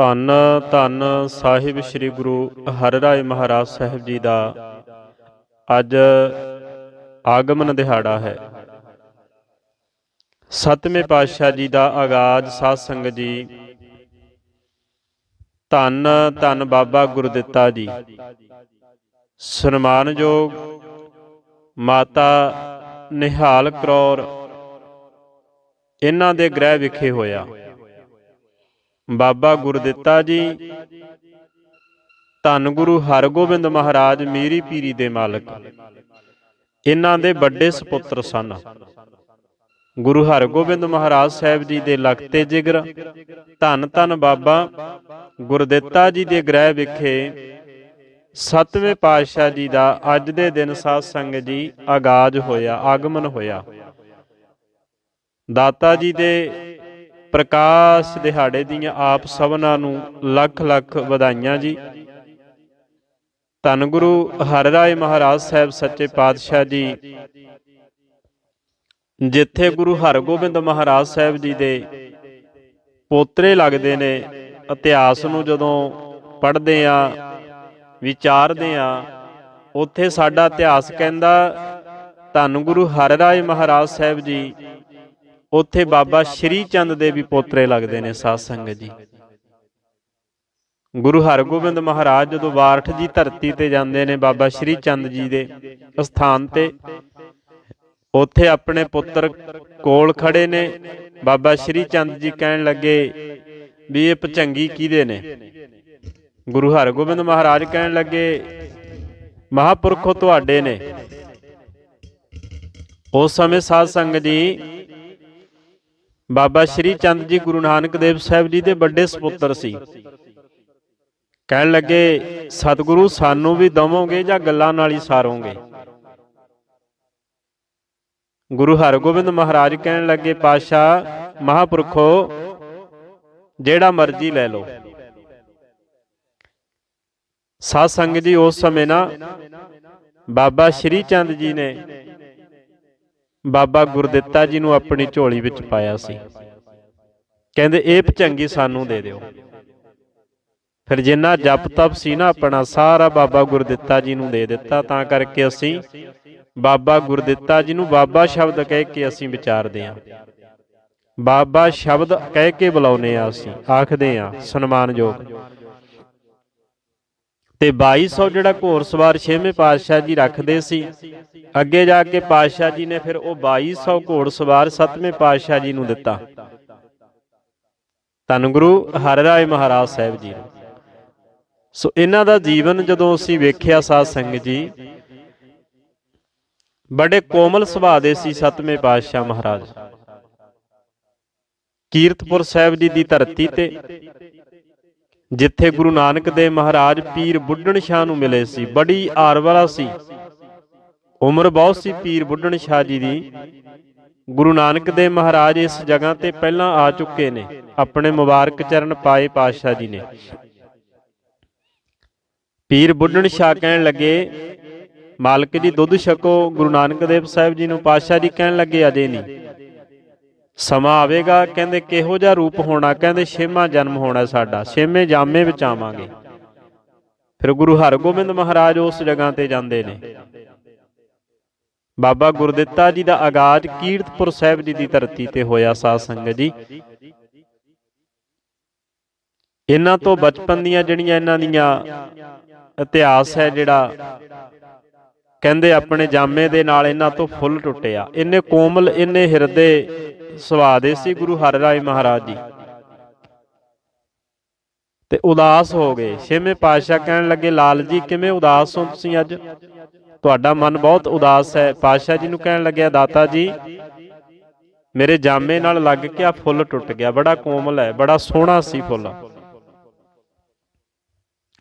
ਧੰਨ ਧੰਨ ਸਾਹਿਬ ਸ੍ਰੀ ਗੁਰੂ ਹਰਿਰਾਏ ਮਹਾਰਾਜ ਸਾਹਿਬ ਜੀ ਦਾ ਅੱਜ ਆਗਮਨ ਦਿਹਾੜਾ ਹੈ। ਸਤਵੇਂ ਪਾਤਸ਼ਾਹ ਜੀ ਦਾ ਆਗਾਜ਼ ਸਾਧ ਸੰਗਤ ਜੀ, ਧੰਨ ਧੰਨ ਬਾਬਾ ਗੁਰਦਿੱਤਾ ਜੀ। ਸਨਮਾਨਯੋਗ ਮਾਤਾ ਨਿਹਾਲ ਕਰੌਰ ਇਹਨਾਂ ਦੇ ਗ੍ਰਹਿ ਵਿਖੇ ਹੋਇਆ। ਬਾਬਾ ਗੁਰਦਿੱਤਾ ਜੀ। ਧੰਨ ਗੁਰੂ ਹਰਗੋਬਿੰਦ ਮਹਾਰਾਜ ਮੀਰੀ ਪੀਰੀ ਦੇ ਮਾਲਕ। ਇਹਨਾਂ ਦੇ ਵੱਡੇ ਸੁਪੁੱਤਰ ਸਨ। ਗੁਰੂ ਹਰਗੋਬਿੰਦ ਮਹਾਰਾਜ ਸਾਹਿਬ ਜੀ ਦੇ ਲਖਤੇ ਜਿਗਰ। ਧੰਨ ਧੰਨ ਬਾਬਾ ਗੁਰਦਿੱਤਾ ਜੀ ਦੇ ਗ੍ਰਹਿ ਵਿਖੇ ਸਤਵੇਂ ਪਾਤਸ਼ਾਹ ਜੀ ਦਾ ਅੱਜ ਦੇ ਦਿਨ ਸਾਧ ਸੰਗਤ ਜੀ ਆਗਾਜ਼ ਹੋਇਆ, ਆਗਮਨ ਹੋਇਆ। ਦਾਤਾ ਜੀ ਦੇ ਪ੍ਰਕਾਸ਼ ਦਿਹਾੜੇ ਦੀਆਂ ਆਪ ਸਭਨਾਂ ਨੂੰ ਲੱਖ ਲੱਖ ਵਧਾਈਆਂ ਜੀ। ਧੰਨ ਗੁਰੂ ਹਰਿਰਾਏ ਮਹਾਰਾਜ ਸਾਹਿਬ ਸੱਚੇ ਪਾਤਸ਼ਾਹ ਜੀ। ਜਿੱਥੇ ਗੁਰੂ ਹਰਗੋਬਿੰਦ ਮਹਾਰਾਜ ਸਾਹਿਬ ਜੀ ਦੇ ਪੋਤਰੇ ਲੱਗਦੇ ਨੇ, ਇਤਿਹਾਸ ਨੂੰ ਜਦੋਂ ਪੜ੍ਹਦੇ ਆ ਵਿਚਾਰਦੇ ਆ ਉੱਥੇ ਸਾਡਾ ਇਤਿਹਾਸ ਕਹਿੰਦਾ, ਧੰਨ ਗੁਰੂ ਹਰਿਰਾਏ ਮਹਾਰਾਜ ਸਾਹਿਬ ਜੀ ਉੱਥੇ ਬਾਬਾ ਸ਼੍ਰੀ ਚੰਦ ਦੇ ਵੀ ਪੋਤਰੇ ਲੱਗਦੇ ਨੇ ਸਾਧ ਸੰਗਤ ਜੀ। ਗੁਰੂ ਹਰਗੋਬਿੰਦ ਮਹਾਰਾਜ ਜਦੋਂ ਵਾਰਠ ਦੀ ਧਰਤੀ ਤੇ ਜਾਂਦੇ ਨੇ ਬਾਬਾ ਸ਼੍ਰੀ ਚੰਦ ਜੀ ਦੇ ਸਥਾਨ ਤੇ ਉੱਥੇ ਆਪਣੇ ਪੁੱਤਰ ਕੋਲ ਖੜੇ ਨੇ। ਬਾਬਾ ਸ਼੍ਰੀ ਚੰਦ ਜੀ ਕਹਿਣ ਲੱਗੇ ਵੀ ਇਹ ਭਚੰਗੀ ਕਿਹਦੇ ਨੇ? ਗੁਰੂ ਹਰਗੋਬਿੰਦ ਮਹਾਰਾਜ ਕਹਿਣ ਲੱਗੇ ਮਹਾਪੁਰਖੋ ਤੁਹਾਡੇ ਨੇ। ਉਸ ਸਮੇਂ ਸਾਧ ਸੰਗਤ ਜੀ ਬਾਬਾ ਸ਼੍ਰੀ ਚੰਦ ਜੀ ਗੁਰੂ ਨਾਨਕ ਦੇਵ ਸਾਹਿਬ ਜੀ ਦੇ ਵੱਡੇ ਸੁਪੁੱਤਰ ਸੀ। ਕਹਿਣ ਲੱਗੇ, ਸਤਿਗੁਰੂ, ਸਾਨੂੰ ਵੀ ਦਵੋਗੇ ਜਾਂ ਗੱਲਾਂ ਨਾਲ ਹੀ ਸਾਰੋਗੇ? ਗੁਰੂ ਹਰਗੋਬਿੰਦ ਮਹਾਰਾਜ ਕਹਿਣ ਲੱਗੇ ਪਾਸ਼ਾ ਮਹਾਪੁਰਖੋ, ਜਿਹੜਾ ਮਰਜ਼ੀ ਲੈ ਲਓ। ਸਾਧ ਸੰਗਤ ਜੀ, ਉਸ ਸਮੇਂ ਨਾ ਬਾਬਾ ਸ਼੍ਰੀ ਚੰਦ ਜੀ ਨੇ ਬਾਬਾ ਗੁਰਦਿੱਤਾ ਜੀ ਨੂੰ ਆਪਣੀ ਝੋਲੀ ਵਿੱਚ ਪਾਇਆ ਸੀ। ਕਹਿੰਦੇ, ਇਹ ਭਚੰਗੀ ਸਾਨੂੰ ਦੇ ਦਿਓ। ਫਿਰ ਜਿੰਨਾ ਜਪ ਤਪ ਸੀ ਨਾ ਆਪਣਾ, ਸਾਰਾ ਬਾਬਾ ਗੁਰਦਿੱਤਾ ਜੀ ਨੂੰ ਦੇ ਦਿੱਤਾ। ਤਾਂ ਕਰਕੇ ਅਸੀਂ ਬਾਬਾ ਗੁਰਦਿੱਤਾ ਜੀ ਨੂੰ ਬਾਬਾ ਸ਼ਬਦ ਕਹਿ ਕੇ ਅਸੀਂ ਵਿਚਾਰਦੇ ਹਾਂ। ਬਾਬਾ ਸ਼ਬਦ ਕਹਿ ਕੇ ਬੁਲਾਉਨੇ ਆ ਅਸੀਂ, ਆਖਦੇ ਆ ਸਨਮਾਨਯੋਗ। ਤੇ 2200 ਜਿਹੜਾ ਘੋੜਸਵਾਰ ਛੇਵੇਂ ਪਾਤਸ਼ਾਹ ਜੀ ਰੱਖਦੇ ਸੀ, ਅੱਗੇ ਜਾ ਕੇ ਪਾਤਸ਼ਾਹ ਜੀ ਨੇ ਫਿਰ ਉਹ 2200 ਘੋੜਸਵਾਰ ਸੱਤਵੇਂ ਪਾਤਸ਼ਾਹ ਜੀ ਨੂੰ ਦਿੱਤਾ। ਧੰਨ ਗੁਰੂ ਹਰਿਰਾਏ ਮਹਾਰਾਜ ਸਾਹਿਬ ਜੀ। ਨੂੰ ਸੋ ਇਹਨਾਂ ਦਾ ਜੀਵਨ ਜਦੋਂ ਅਸੀਂ ਵੇਖਿਆ ਸਾਧ ਸੰਗਤ ਜੀ, ਬੜੇ ਕੋਮਲ ਸੁਭਾਅ ਦੇ ਸੀ 7ਵੇਂ ਪਾਤਸ਼ਾਹ ਮਹਾਰਾਜ। ਕੀਰਤਪੁਰ ਸਾਹਿਬ ਜੀ ਦੀ ਧਰਤੀ ਤੇ ਜਿੱਥੇ ਗੁਰੂ ਨਾਨਕ ਦੇਵ ਮਹਾਰਾਜ ਪੀਰ ਬੁੱਢਣ ਸ਼ਾਹ ਨੂੰ ਮਿਲੇ ਸੀ, ਬੜੀ ਆਰ ਵਾਲਾ ਸੀ। ਉਮਰ ਬਹੁਤ ਸੀ ਪੀਰ ਬੁੱਢਣ ਸ਼ਾਹ ਜੀ ਦੀ। ਗੁਰੂ ਨਾਨਕ ਦੇਵ ਮਹਾਰਾਜ ਇਸ ਜਗ੍ਹਾ ਤੇ ਪਹਿਲਾਂ ਆ ਚੁੱਕੇ ਨੇ, ਆਪਣੇ ਮੁਬਾਰਕ ਚਰਨ ਪਾਏ ਪਾਤਸ਼ਾਹ ਜੀ ਨੇ। ਪੀਰ ਬੁੱਢਣ ਸ਼ਾਹ ਕਹਿਣ ਲੱਗੇ, ਮਾਲਕ ਜੀ ਦੁੱਧ ਛਕੋ, ਗੁਰੂ ਨਾਨਕ ਦੇਵ ਸਾਹਿਬ ਜੀ ਨੂੰ ਪਾਤਸ਼ਾਹ ਜੀ ਕਹਿਣ ਲੱਗੇ, ਅਜੇ ਨਹੀਂ। ਸਮਾਂ ਆਵੇਗਾ, ਕਹਿੰਦੇ ਕਿਹੋ ਜਿਹਾ ਰੂਪ ਹੋਣਾ, ਕਹਿੰਦੇ ਛੇਵਾਂ ਜਨਮ ਹੋਣਾ ਸਾਡਾ, ਛੇਵੇਂ ਜਾਮੇ ਵਿੱਚ ਆਵਾਂਗੇ। ਫਿਰ ਗੁਰੂ ਹਰਗੋਬਿੰਦ ਮਹਾਰਾਜ ਉਸ ਜਗ੍ਹਾ ਤੇ ਜਾਂਦੇ ਨੇ। ਬਾਬਾ ਗੁਰਦਿੱਤਾ ਜੀ ਦਾ ਆਗਾਜ਼ ਕੀਰਤਪੁਰ ਸਾਹਿਬ ਜੀ ਦੀ ਧਰਤੀ ਤੇ ਹੋਇਆ ਸਾਧ ਸੰਗਤ ਜੀ। ਇਹਨਾਂ ਤੋਂ ਬਚਪਨ ਦੀਆਂ ਜਿਹੜੀਆਂ ਇਹਨਾਂ ਦੀਆਂ ਇਤਿਹਾਸ ਹੈ ਜਿਹੜਾ ਕਹਿੰਦੇ ਆਪਣੇ ਜਾਮੇ ਦੇ ਨਾਲ ਇਹਨਾਂ ਤੋਂ ਫੁੱਲ ਟੁੱਟਿਆ। ਇੰਨੇ ਕੋਮਲ, ਇੰਨੇ ਹਿਰਦੇ ਸੁਭਾਅ ਦੇ ਸੀ ਗੁਰੂ ਹਰਿਰਾਏ ਮਹਾਰਾਜ ਜੀ। ਤੇ ਉਦਾਸ ਹੋ ਗਏ। ਛੇਵੇਂ ਪਾਤਸ਼ਾਹ ਕਹਿਣ ਲੱਗੇ, ਲਾਲ ਜੀ, ਕਿਵੇਂ ਉਦਾਸ ਹੋ ਤੁਸੀਂ ਅੱਜ? ਤੁਹਾਡਾ ਮਨ ਬਹੁਤ ਉਦਾਸ ਹੈ। ਪਾਤਸ਼ਾਹ ਜੀ ਨੂੰ ਕਹਿਣ ਲੱਗਿਆ, ਦਾਤਾ ਜੀ, ਮੇਰੇ ਜਾਮੇ ਨਾਲ ਲੱਗ ਕੇ ਆ ਫੁੱਲ ਟੁੱਟ ਗਿਆ। ਬੜਾ ਕੋਮਲ ਹੈ, ਬੜਾ ਸੋਹਣਾ ਸੀ ਫੁੱਲ।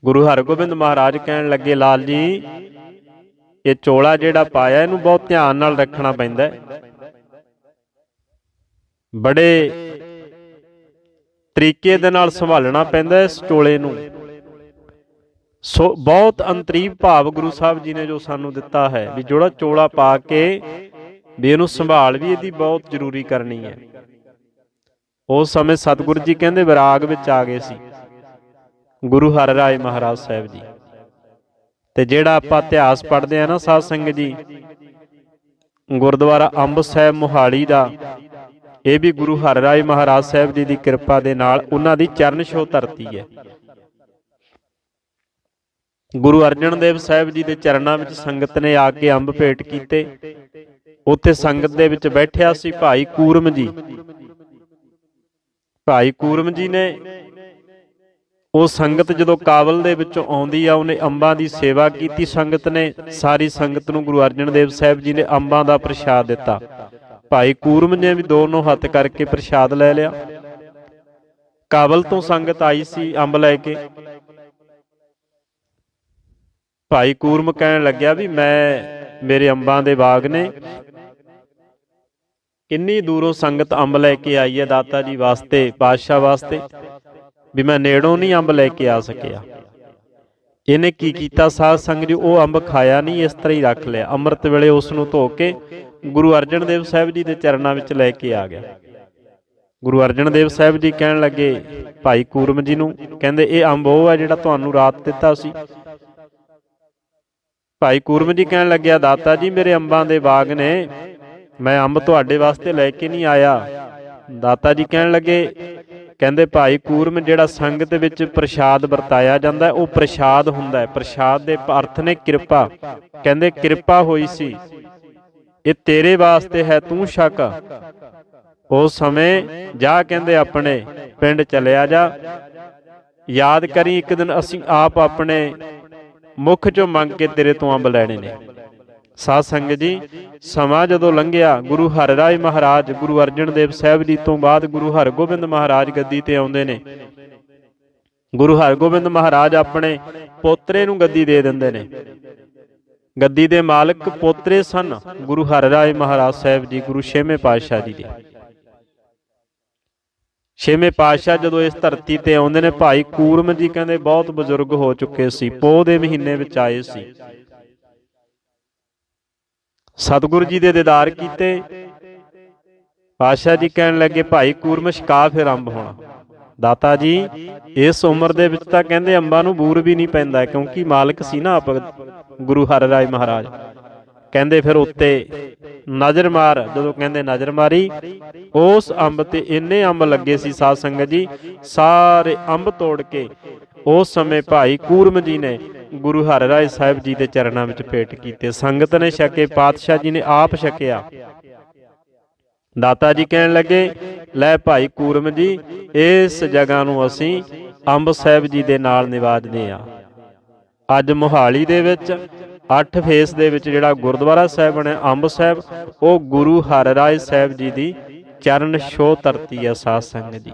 ਗੁਰੂ ਹਰਗੋਬਿੰਦ ਮਹਾਰਾਜ ਕਹਿਣ ਲੱਗੇ, ਲਾਲ ਜੀ ਇਹ ਚੋਲਾ ਜਿਹੜਾ ਪਾਇਆ, ਇਹਨੂੰ ਬਹੁਤ ਧਿਆਨ ਨਾਲ ਰੱਖਣਾ ਪੈਂਦਾ ਹੈ। ਬੜੇ ਤਰੀਕੇ ਦੇ ਨਾਲ ਸੰਭਾਲਣਾ ਪੈਂਦਾ ਇਸ ਚੋਲੇ ਨੂੰ। ਸੋ ਬਹੁਤ ਅੰਤਰੀਵ ਭਾਵ ਗੁਰੂ ਸਾਹਿਬ ਜੀ ਨੇ ਜੋ ਸਾਨੂੰ ਦਿੱਤਾ ਹੈ ਵੀ ਜਿਹੜਾ ਚੋਲਾ ਪਾ ਕੇ ਵੀ ਇਹਨੂੰ ਸੰਭਾਲ ਵੀ ਇਹਦੀ ਬਹੁਤ ਜ਼ਰੂਰੀ ਕਰਨੀ ਹੈ। ਉਸ ਸਮੇਂ ਸਤਿਗੁਰੂ ਜੀ ਕਹਿੰਦੇ ਵਿਰਾਗ ਵਿੱਚ ਆ ਗਏ ਸੀ। ਗੁਰੂ ਹਰਿਰਾਏ ਮਹਾਰਾਜ ਸਾਹਿਬ ਜੀ। ਤੇ ਜਿਹੜਾ ਆਪਾਂ ਇਤਿਹਾਸ ਪੜ੍ਹਦੇ ਆ ਨਾ ਸਾਧ ਸੰਗਤ ਜੀ, ਗੁਰਦੁਆਰਾ ਅੰਬ ਸਾਹਿਬ ਮੋਹਾਲੀ ਦਾ, ਇਹ ਵੀ ਗੁਰੂ ਹਰਿਰਾਏ ਮਹਾਰਾਜ ਸਾਹਿਬ ਜੀ ਦੀ ਕਿਰਪਾ ਦੇ ਨਾਲ ਉਹਨਾਂ ਦੀ ਚਰਨ ਛੋਹ ਧਰਤੀ ਹੈ। ਗੁਰੂ ਅਰਜਨ ਦੇਵ ਸਾਹਿਬ ਜੀ ਦੇ ਚਰਨਾਂ ਵਿੱਚ ਸੰਗਤ ਨੇ ਆ ਕੇ ਅੰਬ ਭੇਟ ਕੀਤੇ। ਉੱਥੇ ਸੰਗਤ ਦੇ ਵਿੱਚ ਬੈਠਿਆ ਸੀ ਭਾਈ ਕੂਰਮ ਜੀ। ਭਾਈ ਕੂਰਮ ਜੀ ਨੇ ਉਹ ਸੰਗਤ ਜਦੋਂ ਕਾਬਲ ਦੇ ਵਿੱਚੋਂ ਆਉਂਦੀ ਆ, ਉਹਨੇ ਅੰਬਾਂ ਦੀ ਸੇਵਾ ਕੀਤੀ। ਸੰਗਤ ਨੇ ਸਾਰੀ ਸੰਗਤ ਨੂੰ ਗੁਰੂ ਅਰਜਨ ਦੇਵ ਸਾਹਿਬ ਜੀ ਨੇ ਅੰਬਾਂ ਦਾ ਪ੍ਰਸ਼ਾਦ ਦਿੱਤਾ। ਭਾਈ ਕੂਰਮ ਨੇ ਵੀ ਦੋਨੋਂ ਹੱਥ ਕਰਕੇ ਪ੍ਰਸ਼ਾਦ ਲੈ ਲਿਆ। ਕਾਬਲ ਤੋਂ ਸੰਗਤ ਆਈ ਸੀ ਅੰਬ ਲੈ ਕੇ। ਭਾਈ ਕੂਰਮ ਕਹਿਣ ਲੱਗਿਆ ਵੀ, ਮੈਂ, ਮੇਰੇ ਅੰਬਾਂ ਦੇ ਬਾਗ ਨੇ। ਕਿੰਨੀ ਦੂਰੋਂ ਸੰਗਤ ਅੰਬ ਲੈ ਕੇ ਆਈ ਹੈ ਦਾਤਾ ਜੀ ਵਾਸਤੇ, ਪਾਤਸ਼ਾਹ ਵਾਸਤੇ? ਵੀ ਮੈਂ ਨੇੜੋਂ ਨਹੀਂ ਅੰਬ ਲੈ ਕੇ ਆ ਸਕਿਆ। ਇਹਨੇ ਕੀ ਕੀਤਾ? ਸਾਧ ਸੰਗ ਜੀ, ਉਹ ਅੰਬ ਖਾਇਆ ਨਹੀਂ, ਇਸ ਤਰ੍ਹਾਂ ਹੀ ਰੱਖ ਲਿਆ। ਅੰਮ੍ਰਿਤ ਵੇਲੇ ਉਸ ਨੂੰ ਧੋ ਕੇ ਗੁਰੂ ਅਰਜਨ ਦੇਵ ਸਾਹਿਬ ਜੀ ਦੇ ਚਰਨਾਂ ਵਿੱਚ ਲੈ ਕੇ ਆ ਗਿਆ। ਗੁਰੂ ਅਰਜਨ ਦੇਵ ਸਾਹਿਬ ਜੀ ਕਹਿਣ ਲੱਗੇ, ਭਾਈ ਕੂਰਮ ਜੀ ਨੂੰ। ਕਹਿੰਦੇ, ਇਹ ਅੰਬ ਉਹ ਹੈ ਜਿਹੜਾ ਤੁਹਾਨੂੰ ਰਾਤ ਦਿੱਤਾ ਸੀ। ਭਾਈ ਕੂਰਮ ਜੀ ਕਹਿਣ ਲੱਗਿਆ, ਦਾਤਾ ਜੀ, ਮੇਰੇ ਅੰਬਾਂ ਦੇ ਬਾਗ ਨੇ। ਮੈਂ ਅੰਬ ਤੁਹਾਡੇ ਵਾਸਤੇ ਲੈ ਕੇ ਨਹੀਂ ਆਇਆ। ਦਾਤਾ ਜੀ ਕਹਿਣ ਲੱਗੇ ਕਹਿੰਦੇ ਭਾਈ ਕੂਰਮ ਜਿਹੜਾ ਸੰਗਤ ਵਿੱਚ ਪ੍ਰਸ਼ਾਦ ਵਰਤਾਇਆ ਜਾਂਦਾ ਉਹ ਪ੍ਰਸ਼ਾਦ ਹੁੰਦਾ ਹੈ। ਪ੍ਰਸ਼ਾਦ ਦੇ ਅਰਥ ਨੇ ਕਿਰਪਾ। ਕਹਿੰਦੇ ਕਿਰਪਾ ਹੋਈ ਸੀ। ਇਹ ਤੇਰੇ ਵਾਸਤੇ ਹੈ, ਤੂੰ ਸ਼ੱਕ। ਉਸ ਸਮੇਂ ਜਾ ਕਹਿੰਦੇ ਆਪਣੇ ਪਿੰਡ ਚਲਿਆ ਜਾ। ਯਾਦ ਕਰੀ ਇੱਕ ਦਿਨ ਅਸੀਂ ਆਪ ਆਪਣੇ ਮੁਖ ਚੋਂ ਮੰਗ ਕੇ ਤੇਰੇ ਤੋਂ ਅੰਬ ਲੈਣੇ ਨੇ। ਸਾਧ ਸੰਗਤ ਜੀ, ਸਮਾਂ ਜਦੋਂ ਲੰਘਿਆ, ਗੁਰੂ ਹਰਿਰਾਏ ਮਹਾਰਾਜ, ਗੁਰੂ ਅਰਜਨ ਦੇਵ ਸਾਹਿਬ ਜੀ ਤੋਂ ਬਾਅਦ ਗੁਰੂ ਹਰਗੋਬਿੰਦ ਮਹਾਰਾਜ ਗੱਦੀ ਤੇ ਆਉਂਦੇ ਨੇ। ਗੁਰੂ ਹਰਗੋਬਿੰਦ ਮਹਾਰਾਜ ਆਪਣੇ ਪੋਤਰੇ ਨੂੰ ਗੱਦੀ ਦੇ ਦਿੰਦੇ ਨੇ। ਗੱਦੀ ਦੇ ਮਾਲਕ ਪੋਤਰੇ ਸਨ, ਗੁਰੂ ਹਰਿਰਾਏ ਮਹਾਰਾਜ ਸਾਹਿਬ ਜੀ, ਗੁਰੂ ਛੇਵੇਂ ਪਾਤਸ਼ਾਹ ਜੀ ਦੇ। ਛੇਵੇਂ ਪਾਤਸ਼ਾਹ ਜਦੋਂ ਇਸ ਧਰਤੀ ਤੇ ਆਉਂਦੇ ਨੇ, ਭਾਈ ਕੂਰਮ ਜੀ ਕਹਿੰਦੇ ਬਹੁਤ ਬਜ਼ੁਰਗ ਹੋ ਚੁੱਕੇ ਸੀ, ਪੋਹ ਦੇ ਮਹੀਨੇ ਵਿੱਚ ਆਏ ਸੀ। ਸਤਿਗੁਰੂ ਜੀ ਦੇ ਦੀਦਾਰ ਕੀਤੇ। ਪਾਤਸ਼ਾਹ ਜੀ ਕਹਿਣ ਲੱਗੇ, ਭਾਈ ਕੂਰਮ ਸ਼ਿਕਾ ਫਿਰ ਅੰਬ ਹੋਣਾ। ਦਾਤਾ ਜੀ, ਇਸ ਉਮਰ ਦੇ ਵਿੱਚ ਤਾਂ ਕਹਿੰਦੇ ਅੰਬਾਂ ਨੂੰ ਬੂਰ ਵੀ ਨਹੀਂ ਪੈਂਦਾ, ਕਿਉਂਕਿ ਮਾਲਕ ਸੀ ਨਾ ਆਪ ਗੁਰੂ ਹਰਿਰਾਏ ਮਹਾਰਾਜ। ਕਹਿੰਦੇ ਫਿਰ ਉੱਤੇ, ਨਜ਼ਰ ਮਾਰ। ਜਦੋਂ ਕਹਿੰਦੇ, ਨਜ਼ਰ ਮਾਰੀ, ਉਸ ਅੰਬ ਤੇ ਇੰਨੇ ਅੰਬ ਲੱਗੇ ਸੀ ਸਾਧ ਸੰਗਤ ਜੀ, ਸਾਰੇ ਅੰਬ ਤੋੜ ਕੇ ਉਸ ਸਮੇਂ ਭਾਈ ਕੂਰਮ ਜੀ ਨੇ ਗੁਰੂ ਹਰਿਰਾਏ ਸਾਹਿਬ ਜੀ ਦੇ ਚਰਨਾਂ ਵਿੱਚ ਭੇਟ ਕੀਤੇ। ਸੰਗਤ ਨੇ ਛਕੇ, ਪਾਤਸ਼ਾਹ ਜੀ ਨੇ ਆਪ ਛਕਿਆ। ਦਾਤਾ ਜੀ ਕਹਿਣ ਲੱਗੇ, ਲੈ ਭਾਈ ਕੂਰਮ ਜੀ, ਇਸ ਜਗ੍ਹਾ ਨੂੰ ਅਸੀਂ ਅੰਬ ਸਾਹਿਬ ਜੀ ਦੇ ਨਾਲ ਨਿਵਾਜਦੇ ਆ ਅੱਜ ਮੋਹਾਲੀ ਦੇ ਵਿੱਚ 8 ਫੇਸ ਦੇ ਵਿੱਚ ਜਿਹੜਾ ਗੁਰਦੁਆਰਾ ਸਾਹਿਬ ਬਣਿਆ, ਅੰਬ ਸਾਹਿਬ, ਉਹ ਗੁਰੂ ਹਰਿਰਾਏ ਸਾਹਿਬ ਜੀ ਦੀ ਚਰਨ ਛੋਹ ਧਰਤੀ ਹੈ ਸਾਧ ਸੰਗਤ ਜੀ।